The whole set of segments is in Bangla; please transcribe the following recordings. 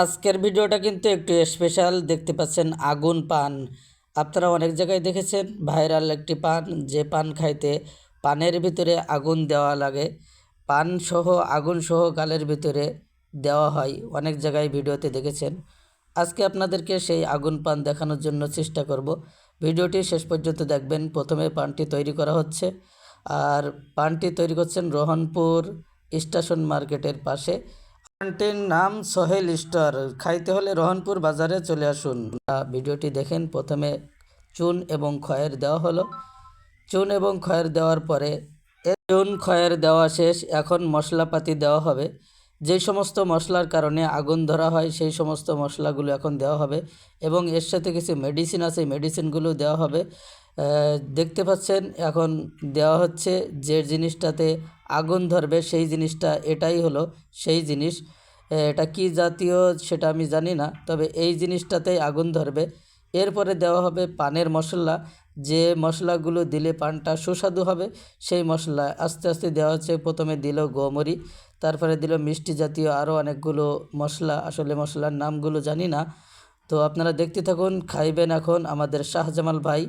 আজকের ভিডিওটা কিন্তু একটু স্পেশাল দেখতে পাচ্ছেন আগুন পান। আপনারা অনেক জায়গায় দেখেছেন, ভাইরাল একটি পান, যে পান খাইতে পানের ভিতরে আগুন দেওয়া লাগে। পান সহ, আগুন সহ গালের ভিতরে দেওয়া হয়, অনেক জায়গায় ভিডিওতে দেখেছেন। আজকে আপনাদেরকে সেই আগুন পান দেখানোর জন্য চেষ্টা করব। ভিডিওটি শেষ পর্যন্ত দেখবেন, প্রথমে পানটি তৈরি করা হচ্ছে। আর পানটি তৈরি করছেন রোহনপুর স্টেশন মার্কেটের পাশে। দোকানটির নাম সোহেল স্টোর। খাইতে হলে রহনপুর বাজারে চলে আসুন। ভিডিওটি দেখেন। প্রথমে চুন এবং খয়ের দেওয়া হলো। চুন এবং খয়ের দেওয়ার পরে চুন, খয়ের দেওয়া শেষ। এখন মশলাপাতি দেওয়া হবে। যে সমস্ত মশলার কারণে আগুন ধরা হয়, সেই সমস্ত মশলাগুলো এখন দেওয়া হবে। এবং এর সাথে কিছু মেডিসিন আছে। মেডিসিনগুলো দেওয়া হবে। দেখতে পাচ্ছেন, এখন দেওয়া হচ্ছে যে জিনিসটাতে আগুন ধরবে, সেই জিনিসটা, এটাই হলো সেই জিনিস। এটা কি জাতীয় সেটা আমি জানি না, তবে এই জিনিসটাতেই আগুন ধরবে। এরপরে দেওয়া হবে পানের মশলা। যে মশলাগুলো দিলে পানটা সুস্বাদু হবে, সেই মশলা আস্তে আস্তে দেওয়া হচ্ছে। প্রথমে দিল গোমরি, তারপরে দিল মিষ্টি জাতীয় আরও অনেকগুলো মশলা। আসলে মশলার নামগুলো জানি না। তো আপনারা দেখতে থাকুন, খাইবেন এখন আমাদের শাহজামাল ভাই।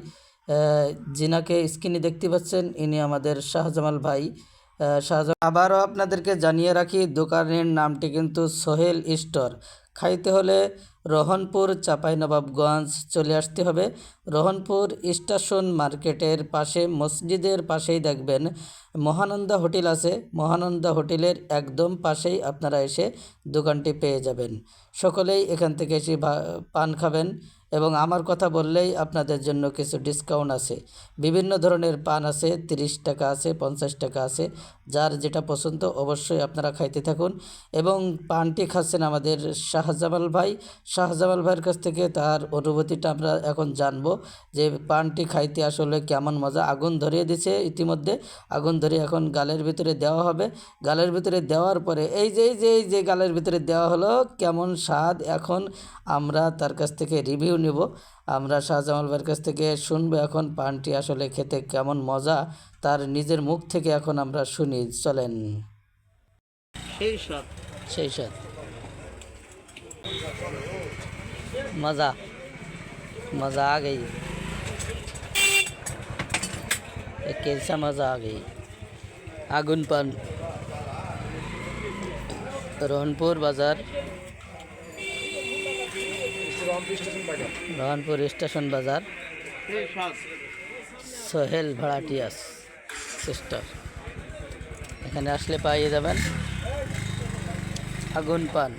যিনাকে স্ক্রিনে দেখতে পাচ্ছেন। ইনি আমাদের শাহজামাল ভাই। শাহজাহান আবারও আপনাদেরকে জানিয়ে রাখি, দোকানের নামটি কিন্তু সোহেল স্টোর। খাইতে হলে রোহনপুর, চাঁপাইনবাবগঞ্জ চলে আসতে হবে। রোহনপুর স্টেশন মার্কেটের পাশে, মসজিদের পাশেই দেখবেন, মহানন্দা হোটেল আছে। মহানন্দা হোটেলের একদম পাশেই আপনারা এসে দোকানটি পেয়ে যাবেন। সকলেই এখান থেকে এসে পান খাবেন। এবং আমার কথা বললেই আপনাদের জন্য কিছু ডিসকাউন্ট আছে। বিভিন্ন ধরনের পান আছে, তিরিশ টাকা আছে, পঞ্চাশ টাকা আছে, যার যেটা পছন্দ অবশ্যই আপনারা খাইতে থাকুন। এবং পানটি খাচ্ছেন আমাদের শাহজামাল ভাই। শাহজামাল ভাইয়ের কাছ থেকে তার অনুভূতিটা আমরা এখন জানব যে পানটি খাইতে আসলে কেমন মজা। আগুন ধরিয়ে দিছে ইতিমধ্যে। আগুন ধরিয়ে এখন গালের ভিতরে দেওয়া হবে। গালের ভিতরে দেওয়ার পরে এই যে এই যে এই যে গালের ভিতরে দেওয়া হলো, কেমন স্বাদ? এখন আমরা তার কাছ থেকে রিভিউ নেব আমরা শাহজামাল ভাইয়ের কাছ থেকে শুনবো এখন পানটি আসলে খেতে কেমন মজা তার নিজের মুখ থেকে এখন আমরা শুনি চলেন সেই সব সেই সাথ मज़ा मज़ा आ गई एक कैसा मज़ा आ गई आगुन पान रोहनपुर बाज़ार रोहनपुर स्टेशन बाज़ार। सहेल भाड़ाटिया सिस्टर। एखे आसले पाइए जाबन आगुन पान